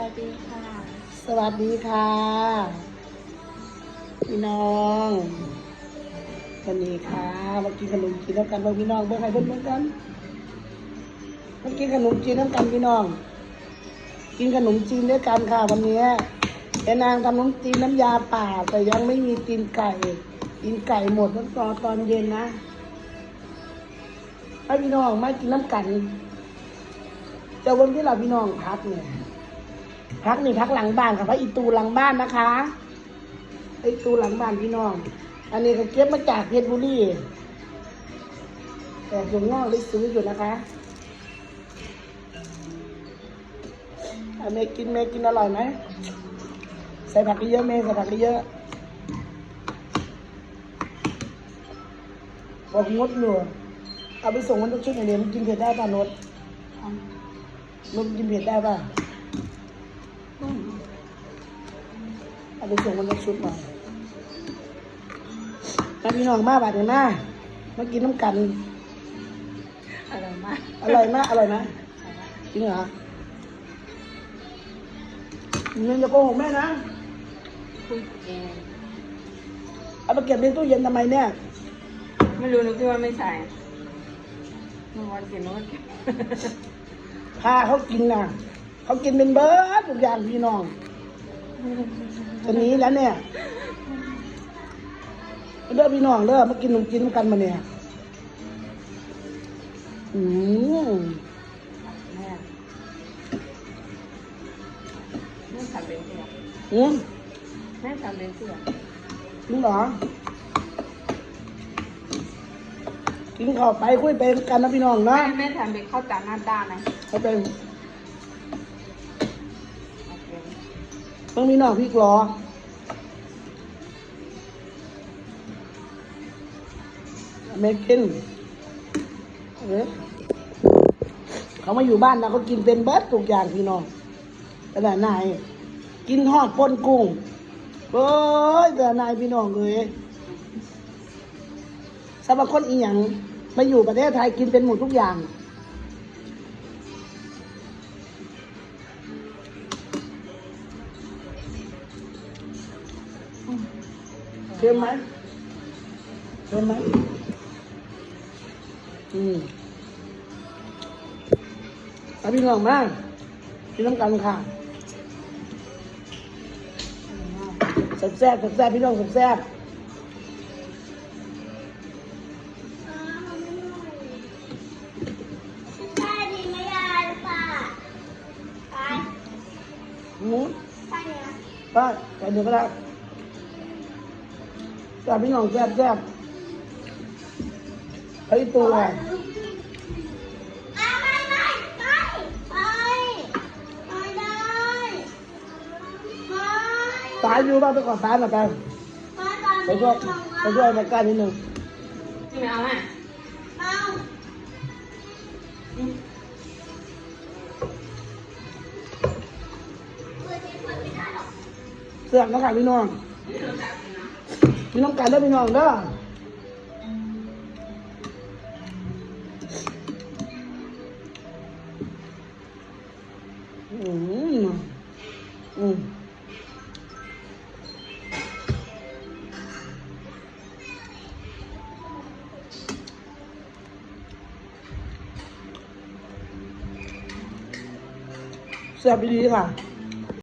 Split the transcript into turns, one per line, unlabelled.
วัสดีค่ะ
สวัสดีค่ะ พี่น้องวันนี้ค่ะมากินขนมจีนแล้วกันเบิ่งพี่น้องเบิ่งให้เบิ่งเหมือนกันมากินขนมจีนแล้วกันพี่น้อง กินขนมจีนด้วยกันค่ะวันนี้แอนางทำขนมจีนน้ำยาป่า แต่ยังไม่มีตีนไก่ตีนไก่หมดตั้งตอตอนเย็นนะให้พี่น้องมากินน้ำกันจะวันที่เราพี่น้องพักเนี่ย พักนี่พักหลังบ้านค่ะพักอีตูหลังบ้านนะคะไอตูหลังบ้านพี่น้อง อันนี้ก็เก็บมาจากเพชรบุรีแต่ถุงงอกได้ซื้ออยู่นะคะอันเมย์กินเมย์กินอร่อยไหมใส่ผักเยอะๆเมย์ใส่ผักเยอะบอกงดอยู่เอาไปส่งมันต้องชุดอย่างเดียวมันกินเผ็ดได้ป่ะนดนดกินเผ็ดได้ป่ะ ไปส่งมันมาชุดหน่อยมาพี่น้องมาบาดเดี๋ยมามากินน้ำกัน
อร่อยมาก
อร่อยมาก อร่อยไหมจริงเหรอเงินจะโกหกแม่นะ
คุยเอง
เอาไปเก็บในตู้เย็นทำไมเนี่ย
ไม่รู้นึกว่าไม่ใส่เมื่อวันกินนกิน
พาเขากินน่ะเขากินเป็นเบิร์ดทุกอย่างพี่น้อง จะหนี้แล้วเนี่ยเด้อพี่น้องเด้อมากินขนมจีนน้ำกันมาเนี่ยอืม
แม่แม่ทำเป็นเสื้อ
อืม
แม่ทำเป็นเสื้อ
จริงเหรอกินข้าวไปคุยไปกันนะพี่น้อง
แม่
นะ
แม่ทำเป็นข้าวจานหน้าด้านนะ
เขาเป็น ต้องมีน้อพี่กรอเมกินเอ๊ะเขามาอยู่บ้านนะเขากินเป็นเบิร์ดทุกอย่างพี่น้องแต่ละนายกินทอดปนกุ้งเอ้ยแต่ละนายพี่น้องเลยสำหรับคนอีหยังมาอยู่ประเทศไทยกินเป็นหมดทุกอย่าง เค็มไหมเค็มไหมอืมเอาพี่น้องมาพี่น้องกันค่ะแซ่บแซ่บแซ่บพี่น้องแซ่บแซ่บ
ใช่ดีไหมยายป่าไป
หมู
ไปเนี่ย
ป้าไปเดี๋ยวก็ได้ แซ่บพี่น้องแซ่บแซ่บไอ้ตัว
อะไม่ไม่ไปไปไปได้ไป
ตายอยู่บ้านไปก่อนตายหน่อยไป
ไปตอน
ไป
นี้
ช่วย
ต้อง
ไปช่วยมาก้านนิดนึง
ไม่เอาแม่
เอา
เสือกนะคะพี่น้อง พี่น้องกันเด้พี่น้องเด้ออืมอืมเสียบดีค่ะ